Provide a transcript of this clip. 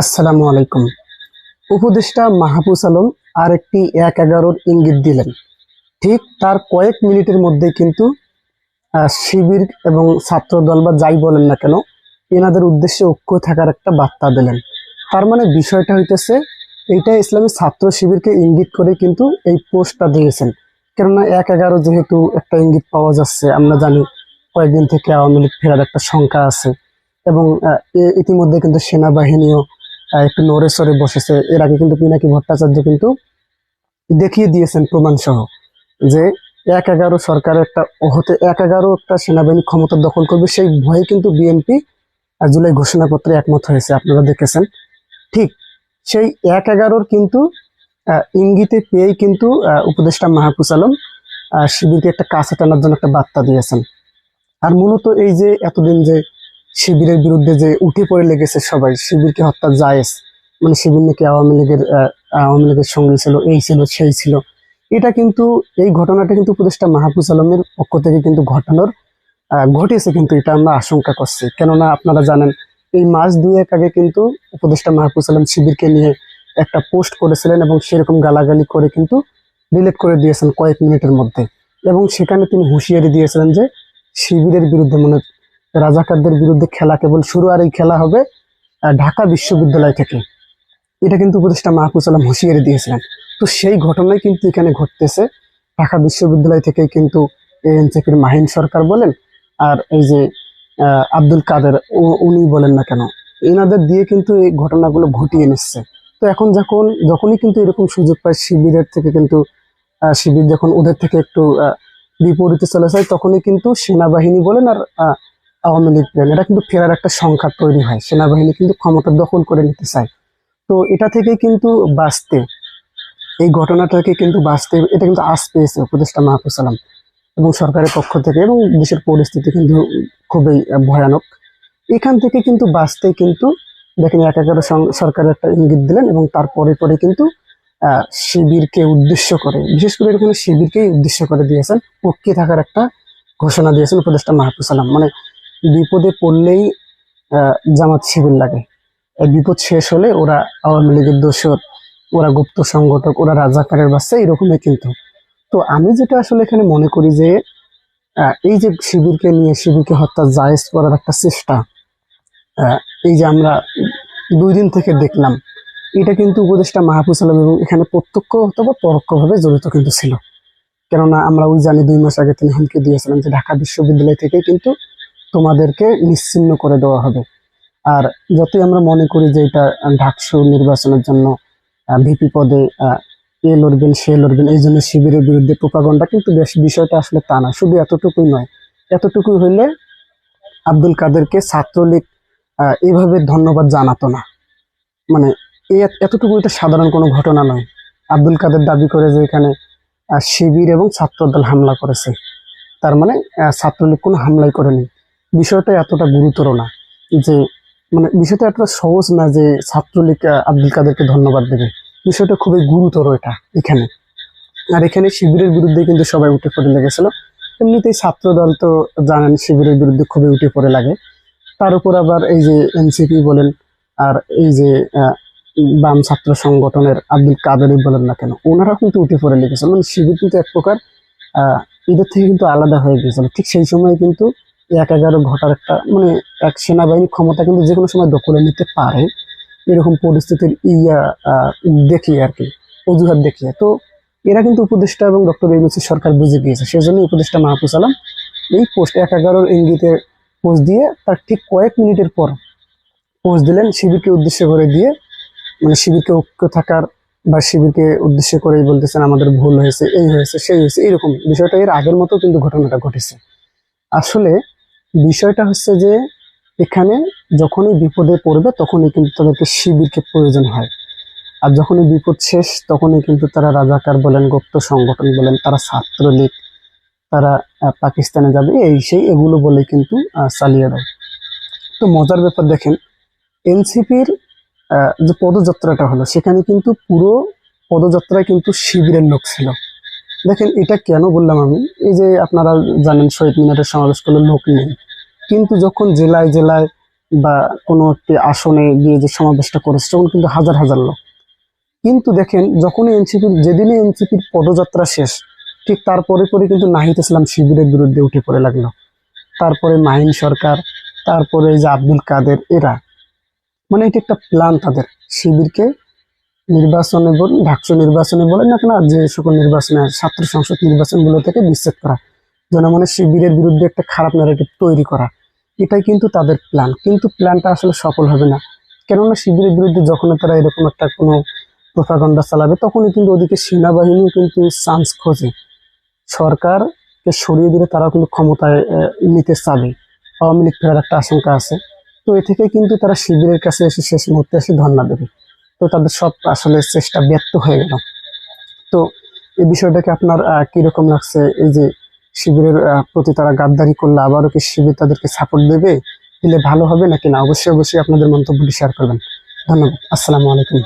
আসসালামু আলাইকুম। উপদেষ্টা মাহফুজ আলম আর একটি এক এগারোর ইঙ্গিত দিলেন। ঠিক তার কয়েক মিনিটের মধ্যে কিন্তু শিবির এবং ছাত্র দল বা যাই বলেন না কেন, এনাদের উদ্দেশ্যে ঐক্য থাকার একটা বার্তা দিলেন। তার মানে বিষয়টা হইতেছে, এইটা ইসলামী ছাত্র শিবিরকে ইঙ্গিত করে কিন্তু এই পোস্টটা দিয়েছেন। কেননা এক এগারো যেহেতু একটা ইঙ্গিত পাওয়া যাচ্ছে, আমরা জানি কয়েকদিন থেকে আওয়ামী লীগ ফেরার একটা শঙ্কা আছে এবং ইতিমধ্যে কিন্তু সেনাবাহিনীও একটু নড়ে সরে বসেছে। এর আগে কিন্তু পিনাকি ভট্টাচার্য কিন্তু দেখিয়ে দিয়েছেন প্রমাণ সহ যে এক এগারো সরকারের একটা হতে এক এগারো একটা সেনাবাহিনী ক্ষমতা দখল করবে, সেই ভয়ে কিন্তু বিএনপি জুলাই ঘোষণাপত্রে একমত হয়েছে। আপনারা দেখেছেন। ঠিক সেই এক এগারোর কিন্তু ইঙ্গিতে পেয়েই কিন্তু উপদেষ্টা মাহফুজ আলম শিবিরকে একটা কাছে টানার জন্য একটা বার্তা দিয়েছেন। আর মূলত এই যে এতদিন যে শিবিরের বিরুদ্ধে যে উঠে পড়ে লেগেছে সবাই, শিবিরকে হত্যা জায়েজ। মানে শিবির নাকি আওয়ামী লীগের আওয়ামী লীগের সঙ্গে ছিল, এই ছিল, সেই ছিল। এটা কিন্তু, এই ঘটনাটা কিন্তু উপদেষ্টা মাহফুজ আলমের পক্ষ থেকে কিন্তু ঘটানোর ঘটেছে কিন্তু, এটা আমরা আশঙ্কা করছি। কেননা আপনারা জানেন, এই মাস দুয়েক আগে কিন্তু উপদেষ্টা মাহফুজ আলম শিবিরকে নিয়ে একটা পোস্ট করেছিলেন এবং সেরকম গালাগালি করে কিন্তু ডিলিট করে দিয়েছেন কয়েক মিনিটের মধ্যে। এবং সেখানে তিনি হুঁশিয়ারি দিয়েছিলেন যে, শিবিরের বিরুদ্ধে মানে রাজাকারদের বিরুদ্ধে খেলা কেবল শুরু আর এই খেলা হবে ঢাকা বিশ্ববিদ্যালয় থেকে। এটা কিন্তু উপদেষ্টা মাহফুজ আলম হুঁশিয়ারি দিয়েছিলেন। তো সেই ঘটনাই কিন্তু এখানে ঘটতেছে। ঢাকা বিশ্ববিদ্যালয় থেকে কিন্তু এনসিপির মাহিন সরকার বলেন, আর এই যে আব্দুল কাদের উনি বলেন না কেন, এনাদের দিয়ে কিন্তু এই ঘটনাগুলো ঘটিয়ে নিচ্ছে। তো এখন যখন, যখনই কিন্তু এরকম সুযোগ পায় শিবিরের থেকে কিন্তু শিবির যখন ওদের থেকে একটু বিপরীতে চলে যায়, তখনই কিন্তু সেনাবাহিনী বলেন আর আওয়ামী লীগ বলেন এটা কিন্তু ফেরার একটা সংখ্যা তৈরি হয়। সেনাবাহিনী কিন্তু ক্ষমতা দখল করে নিতে চায়। তো এটা থেকে কিন্তু বাঁচতে, এই ঘটনাটাকে কিন্তু বাঁচতে, এটা কিন্তু আজ পেয়েছে উপদেষ্টা মাহফুজ সালাম এবং সরকারের পক্ষ থেকে এবং দেশের পরিস্থিতি কিন্তু খুবই ভয়ানক। এখান থেকে কিন্তু বাঁচতে কিন্তু দেখেন এক এগারো সং- সরকারের একটা ইঙ্গিত দিলেন এবং তারপরে পরে কিন্তু শিবিরকে উদ্দেশ্য করে, বিশেষ করে এখানে শিবিরকেই উদ্দেশ্য করে দিয়েছেন, পক্ষে থাকার একটা ঘোষণা দিয়েছেন উপদেষ্টা মাহফুজ সালাম। মানে বিপদে পড়লেই জামাত শিবির লাগে। এই বিপদ শেষ হলে ওরা আওয়ামী লীগের দোষর, ওরা গুপ্ত সংগঠক, ওরা রাজাকারের বাচ্চা এরকমই কিন্তু। তো আমি যেটা আসলে এখানে মনে করি যে এই যে শিবিরকে নিয়ে, শিবিরকে হত্যা জায়েজ করার একটা চেষ্টা এই যে আমরা দুই দিন থেকে দেখলাম, এটা কিন্তু উপদেষ্টা মাহফুজ আলম এবং এখানে প্রত্যক্ষ অথবা পরোক্ষভাবে জড়িত কিন্তু ছিল। কেননা আমরা ওই জানি দুই মাস আগে তিনি হুমকি দিয়েছিলেন যে ঢাকা বিশ্ববিদ্যালয় থেকে কিন্তু তোমাদেরকে নিশ্চিন্ন করে দেওয়া হবে। আর যতই আমরা মনে করি যে এটা ঢাকসু নির্বাচনের জন্য ভিপি পদে এ লড়বেন সে লড়বেন এই জন্য শিবিরের বিরুদ্ধে প্রোপাগন্ডা কিন্তু বিষয়টা আসলে তা না। শুধু এতটুকুই নয় এতটুকুই হইলে আব্দুল কাদেরকে ছাত্রলীগ আহ, এইভাবে ধন্যবাদ জানাতো না। মানে এতটুকু এটা সাধারণ কোনো ঘটনা নয়। আব্দুল কাদের দাবি করে যে এখানে শিবির এবং ছাত্রদল হামলা করেছে। তার মানে ছাত্রলীগ কোনো হামলাই করেনি। বিষয়টা এতটা গুরুতর না যে মানে বিষয়টা এতটা সহজ না যে ছাত্রলীগ আব্দুল কাদেরকে ধন্যবাদ দেবে। বিষয়টা খুবই গুরুতর এটা এখানে। আর এখানে শিবিরের বিরুদ্ধে কিন্তু সবাই উঠে পড়ে লেগেছিল। এমনিতেই ছাত্রদল তো জানেন শিবিরের বিরুদ্ধে খুবই উঠে পড়ে লাগে। তার উপর আবার এই যে এনসিপি বলেন, আর এই যে বাম ছাত্র সংগঠনের আব্দুল কাদেরই বলেন না কেন ওনারা কিন্তু উঠে পড়ে লেগেছিল। মানে শিবির কিন্তু এক প্রকার এদের থেকে কিন্তু আলাদা হয়ে গিয়েছিল ঠিক সেই সময় কিন্তু এক এগারো ঘটার একটা মানে এক সেনাবাহিনী ক্ষমতা কিন্তু যে কোনো সময় দখলে নিতে পারে। এরকম পরিস্থিতির ইয়া দেখিয়ে আর কি, অজুহাত দেখিয়ে তো এরা কিন্তু উপদেষ্টা এবং ডক্টর ইউনুসের সরকার বুঝে গিয়েছে সেজন্য উপদেষ্টা মাহফুজ আলম এই পোস্ট এক এগারোর ইঙ্গিতে পোস্ট দিয়ে তার ঠিক কয়েক মিনিটের পর পোস্ট দিলেন শিবিরকে উদ্দেশ্য করে দিয়ে মানে শিবিরকে ঐক্য থাকার বা শিবিরকে উদ্দেশ্য করেই বলতেছেন, আমাদের ভুল হয়েছে, এই হয়েছে, সেই হয়েছে। এইরকম বিষয়টা এর আগের মতো কিন্তু ঘটনাটা ঘটেছে। আসলে বিষয়টা হচ্ছে যে, এখানে যখনই বিপদে পড়বে, তখনই কিন্তু তাদেরকে শিবিরকে প্রয়োজন হয়। আর যখনই বিপদ শেষ, তখনই কিন্তু তারা রাজাকার বলেন, গুপ্ত সংগঠন বলেন, তারা ছাত্রলীগ, তারা পাকিস্তানে যাবে, এই সেই এগুলো বলে কিন্তু চালিয়ে দেয়। তো মজার ব্যাপার দেখেন, এনসিপির যে পদযাত্রাটা হলো, সেখানে কিন্তু পুরো পদযাত্রায় কিন্তু শিবিরের লোক ছিল। দেখেন, এটা কেন বললাম আমি? এই যে আপনারা জানেন, শহীদ মিনারের সমাবেশ করলে লোক নেই। কিন্তু যখন জেলায় জেলায় বা কোনো একটি আসনে গিয়ে যে সমাবেশটা করেছে, তখন কিন্তু হাজার হাজার লোক। কিন্তু দেখেন, যখনই এনসিপির, যেদিনই এনসিপির পদযাত্রা শেষ, ঠিক তারপরে পরে কিন্তু নাহিদ ইসলাম শিবিরের বিরুদ্ধে উঠে পড়ে লাগল। তারপরে মাহিন সরকার, তারপরে যে আব্দুল কাদের, এরা। মানে এটি একটা প্ল্যান তাদের, শিবিরকে নির্বাচনে বল ডাকসু নির্বাচনে বলেন না কেন যে সকল নির্বাচনে, ছাত্র সংসদ নির্বাচনগুলো থেকে বিচ্ছেদ করা, জনমনে শিবিরের বিরুদ্ধে একটা খারাপ ন্যারেটিভ তৈরি করা, এটাই কিন্তু তাদের প্ল্যান কিন্তু প্ল্যানটা আসলে সফল হবে না। কেননা শিবিরের বিরুদ্ধে যখন তারা এরকম একটা কোনো প্রোপাগন্ডা চালাবে, তখনই কিন্তু ওদিকে সেনাবাহিনীও কিন্তু চান্স খোঁজে। সরকারকে সরিয়ে দিলে তারাও কিন্তু ক্ষমতায় নিতে চাবে। আওয়ামী লীগ ফেরার একটা আশঙ্কা আছে। তো এ থেকে কিন্তু তারা শিবিরের কাছে এসে শেষ মুহূর্তে এসে ধর্ণা দেবে। তো তাদের সব আসলে চেষ্টা ব্যর্থ হয়ে গেল। তো এই বিষয়টাকে আপনার কীরকম লাগছে? এই যে শিবিরের প্রতি তারা গাদ্দারি করলে আবারও কি শিবির তাদেরকে সাপোর্ট দেবে? দিলে ভালো হবে নাকি না? অবশ্যই অবশ্যই আপনাদের মন্তব্যটি শেয়ার করবেন। ধন্যবাদ। আসসালামু আলাইকুম।